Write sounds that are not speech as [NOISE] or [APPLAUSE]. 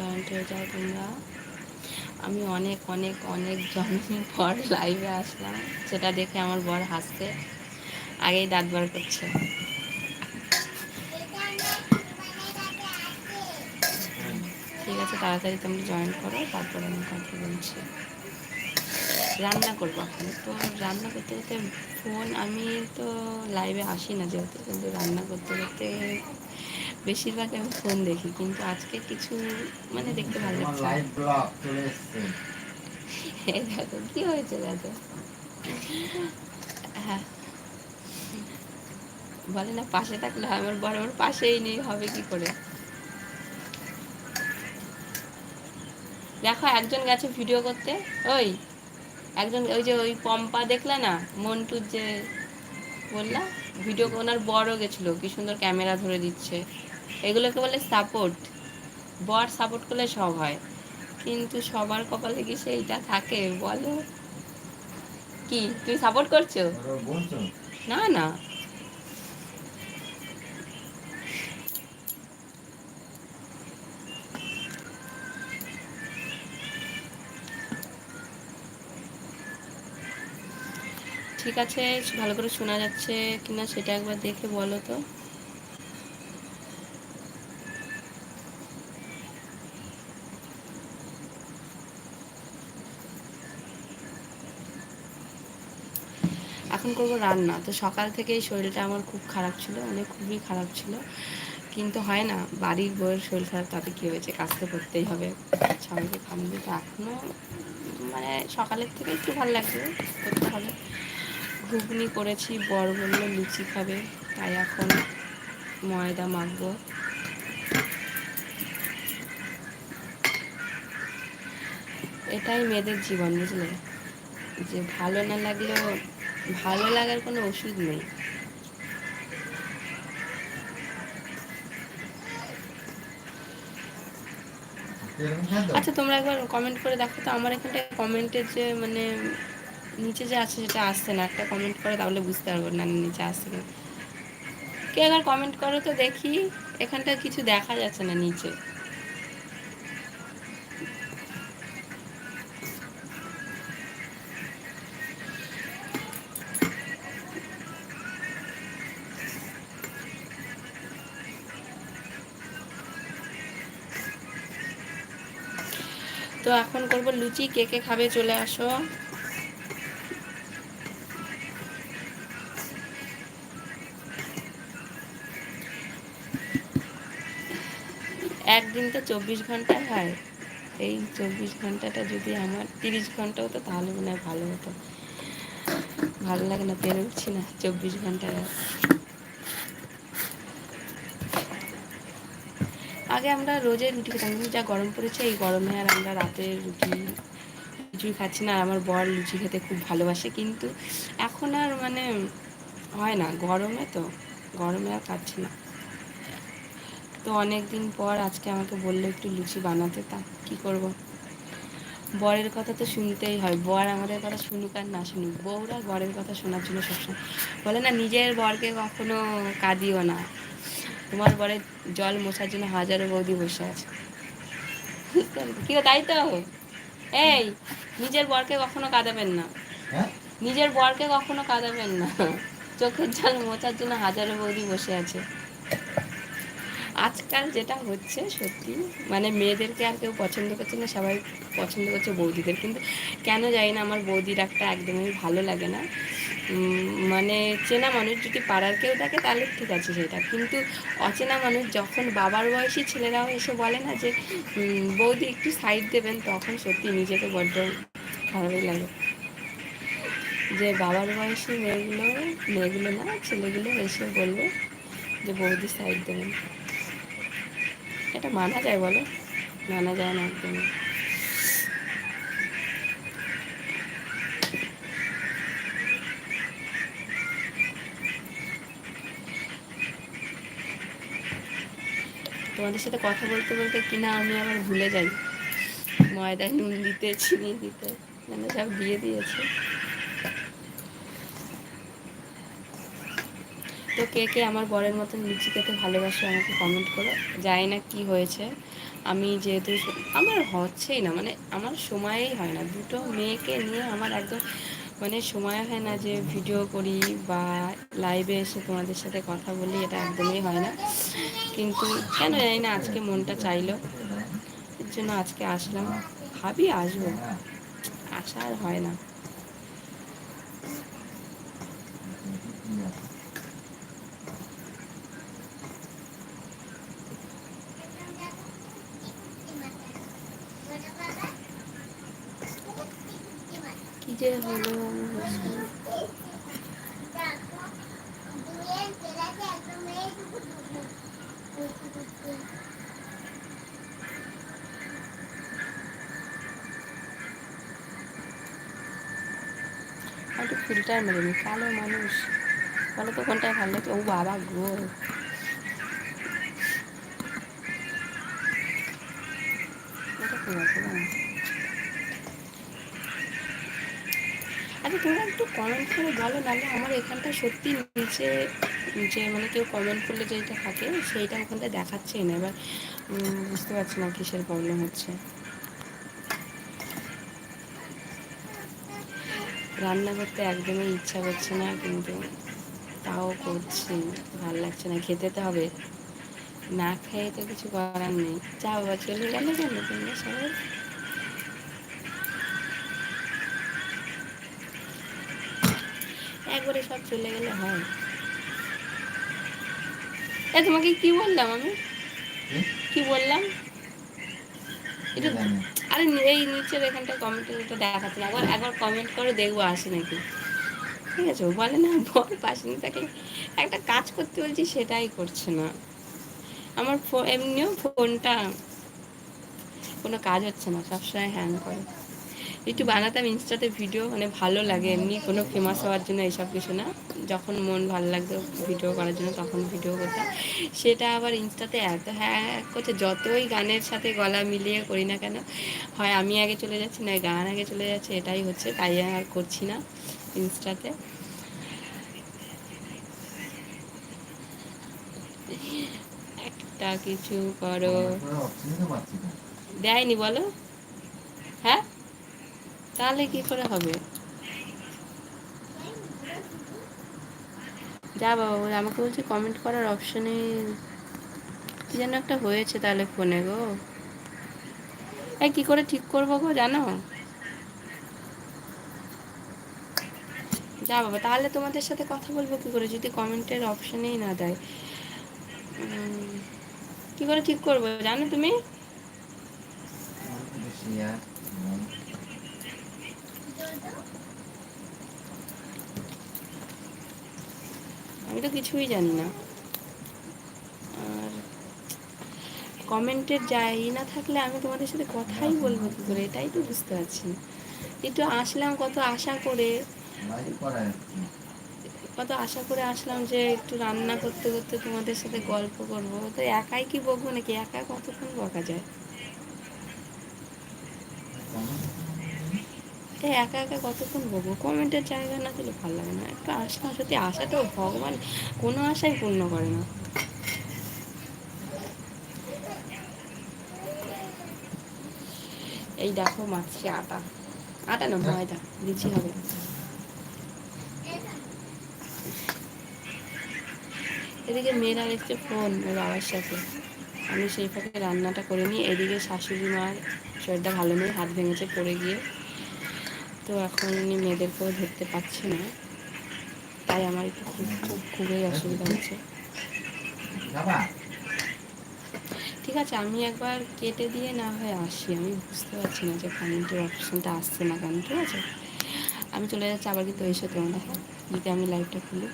Joint হয়ে যাও তোমরা। আমি অনেক অনেক অনেক জন্ম পর লাইভে আসলাম। সেটা দেখে আমার বর হাসছে। আগেই দাঁত বার করছে। ঠিক আছে, তাড়াতাড়ি তোমরা জয়েন করো, তারপরে আমি কথা বলছি। রান্না করব এখন। তো রান্না করতে করতে ফোন আমি তো লাইভে আসি না যেহেতু, কিন্তু রান্না করতে করতে বেশিরভাগ আমি ফোন দেখি কিন্তু আজকে কিছু মানে দেখতে ভালো লাগছে [LAUGHS] এই দেখো কি হয়েছে দেখো? হ্যাঁ। বলে না পাশে থাকলে আমার বড় বড় পাশেই নেই হবে কি করে? দেখো একজন গেছে ভিডিও করতে ওই একজন ওই যে ওই পম্পা দেখলে না মন্টুর যে বললা ভিডিও ওনার বড় গেছিল কি সুন্দর ক্যামেরা ধরে দিচ্ছে। এগুলোকে বলে সাপোর্ট বর সাপোর্ট করলে সব হয়। কিন্তু সবার কপালে কি সেইটা থাকে? বলো। কি? তুমি সাপোর্ট করছ? না না। ঠিক আছে, ভালো করে শোনা যাচ্ছে কিনা সেটা একবার দেখে বলো তো। এখন করব রান্না। তো সকাল থেকে শরীরটা আমার খুব খারাপ ছিল মানে খুবই খারাপ ছিল। কিন্তু হয় না, বাড়ির বউয়ের শরীর খারাপ, তাতে কী হয়েছে? কাজ করতেই হবে। সবাইকে খাওয়ানো তো এখনও মানে সকালের থেকে একটু ভালো লাগছে, করতে হবে। ঘুগনি করেছি, বর বলল লুচি খাবে, তাই এখন ময়দা মাখবো। এটাই মেয়েদের জীবন, বুঝলে? যে ভালো না লাগলেও ভালো লাগার কোনো ওষুধ নেই। আচ্ছা তোমরা একবার কমেন্ট করে দেখো তো, আমার এখানটায় কমেন্টের যে মানে নিচে যে আছে, সেটা আসছে না। একটা কমেন্ট করে, তাহলে বুঝতে পারব না নিচে আসছে কিনা। কে একবার কমেন্ট করো তো দেখি এখানটা কিছু দেখা যাচ্ছে না নিচে। তো এখন করব লুচি, কে কে খাবে চলে আসো। একদিন তো চব্বিশ ঘণ্টা হয়। এই চব্বিশ ঘন্টাটা যদি আমার, তিরিশ ঘণ্টা হতো তাহলে মনে হয় ভালো হতো। ভালো লাগে না, পেরে উঠছি না, চব্বিশ ঘণ্টা আগে আমরা রোজে রুটি খেতাম কিন্তু যা গরম পড়েছে এই গরমে আর আমরা রাতে রুটি কিছুই খাচ্ছি না। আর আমার বর লুচি খেতে খুব ভালোবাসে কিন্তু এখন আর মানে হয় না, গরমে তো, গরমে আর খাচ্ছি না। তো অনেক দিন পর আজকে আমাকে বলল একটু লুচি বানাতে, তা কী করব? বরের কথা তো শুনতেই হয়, বর আমাদের কথা শুনুক আর না শুনুক। বউরা বরের কথা শোনার জন্য সবসময় বলে না, নিজের বরকে কখনো কাঁদিও না। তোমার বরে জল মোছার জন্য হাজারো বৌদি বসে আছে। কি তাই তো? এই নিজের বরকে কখনো কাঁদাবেন না। হ্যাঁ? নিজের বরকে কখনো কাঁদাবেন না। চোখের জল মোছার জন্য হাজারো বৌদি বসে আছে। আজকাল যেটা হচ্ছে সত্যি মানে মেয়েদেরকে আর কেউ পছন্দ করছে না সবাই পছন্দ করছে বৌদিদের। কিন্তু কেন জানি না আমার বৌদির একটা একদমই ভালো লাগে না। মানে চেনা মানুষ যদি পাড়ার কেউ থাকে তাহলে ঠিক আছে সেটা। কিন্তু অচেনা মানুষ যখন বাবার বয়সী ছেলেরাও এসে বলে না যে বৌদি একটু সাইড দেবেন, তখন সত্যি নিজেকে বড্ড খারাপই লাগে। যে বাবার বয়সী মেয়েগুলো মেয়েগুলো না, ছেলেগুলো এসে বলবে যে বৌদি সাইড দেবেন। এটা মানা যায় বলো? মানা যায় না একদমই। তোমাদের সাথে কথা বলতে বলতে কিনা আমি আবার ভুলে যাই। ময়দায় নুন দিতে, চিনি দিতে মানে সব দিয়ে দিয়েছে। তো কে কে আমার বরের মতন লুচি খেতে ভালোবাসে আমাকে কমেন্ট করো। জানি না কি হয়েছে। আমি যেহেতু আমার হচ্ছেই না মানে আমার সময়ই হয় না। দুটো মেয়েকে নিয়ে আমার একদম মানে সময় হয় না যে ভিডিও করি বা লাইভে এসে তোমাদের সাথে কথা বলি, এটা একদমই হয় না। কিন্তু কেন জানি না, আজকে মনটা চাইলো। এর জন্য আজকে আসলাম। ভাবি আসব। আসা আর হয় না। যে হলো একটু ফিল্টার মেরে নি, কালো মানুষ। বলো তো কোনটায় ভালো লাগে ও বাবা গো। এটা কি আছে না আচ্ছা তোমরা একটু কমেন্ট করে বলো, নাহলে আমার এখানটা সত্যি নিচে যে মানে কেউ কমেন্ট করলে যেটা থাকে, সেইটা ওখানটা দেখাচ্ছেই না। এবার বুঝতে পারছি না কিসের প্রবলেম হচ্ছে। রান্না করতে একদমই ইচ্ছা করছে না, কিন্তু তাও করছি। ভালো লাগছে না, খেতে তো হবে। না খেয়ে তো কিছু করার নেই। যা বাবা চলে গেলে কেন তোমরা সবাই? একবারে সব চলে গেলে হয়। এ তোমাকে কি বললাম আমি? কি? বললাম? আরে এই নিচের এখানটা কমেন্টে একটু দেখাচ্ছে না। একবার একবার কমেন্ট করে দেখব আসে নাকি। ঠিক আছে বলে না বল পাশে নিয়ে থাকলে একটা কাজ করতে বলছি সেটাই করছে না। আমার ফো- এমনিও ফোনটা কোনো কাজ হচ্ছে না সবসময় হ্যাং করে। একটু বানাতাম ইনস্টাতে ভিডিও মানে ভালো লাগে, এমনি কোনো ফেমাস হওয়ার জন্য এইসব কিছু না। যখন মন ভালো লাগতো ভিডিও করার জন্য তখন ভিডিও করতাম। সেটা আবার ইনস্টাতে এত হ্যাঁ করছে যতই গানের সাথে গলা মিলিয়ে করি না কেন, হয় আমি আগে চলে যাচ্ছি না গান আগে চলে যাচ্ছে, এটাই হচ্ছে, তাই আর করছি না ইনস্টাতে। একটা কিছু করো। দেয়নি, বলো। হ্যাঁ? তাহলে কি করে হবে? যা বাবা আমাকে বলছে কমেন্ট করার অপশনে কি যেন একটা হয়েছে তাহলে ফোনে গো। এই কি করে ঠিক করব গো, জানো? যা বাবা, তাহলে তোমাদের সাথে কথা বলব কি করে? যদি কমেন্টের অপশনেই না দেয়। কি করে ঠিক করব, জানো তুমি? আমি তো কিছুই জানি না। আর কমেন্টের যাই না থাকলে আমি তোমাদের সাথে কথাই বলব কি করে, এটাই তো বুঝতে পারছি। একটু আসলাম, কত আশা করে। কত আশা করে আসলাম যে একটু রান্না করতে করতে তোমাদের সাথে গল্প করব। তো একাই কি বকবো নাকি? একা কতক্ষণ বকা যায়? এই একা একা কতক্ষণ বকবো কমেন্টের জায়গা না দিলে ভালো লাগে না। একটু আশা, সত্যি আশাটাও ভগবান কোনো আশাই পূর্ণ করে না। এই দেখো মাছি আটা। আটা না ময়দা লিচি হবে। এদিকে মেয়েরা দেখছে ফোন ওর বাবার সাথে। আমি সেই ফাঁকে রান্নাটা করে নিই। এদিকে শাশুড়ি মার শরীরটা ভালো নেই, হাত ভেঙেছে পড়ে গিয়ে। তো এখন উনি মেয়েদেরকেও ধরতে পারছে না। তাই আমার একটু খুব খুব খুবই অসুবিধা হচ্ছে। ঠিক আছে আমি একবার কেটে দিয়ে না হয় আসি। আমি বুঝতে পারছি না যে কমেন্টের অপশনটা আসছে না কেন ঠিক আছে? আমি চলে যাচ্ছি আবার কিন্তু এসে তোমরা যদি আমি লাইভটা খুলি।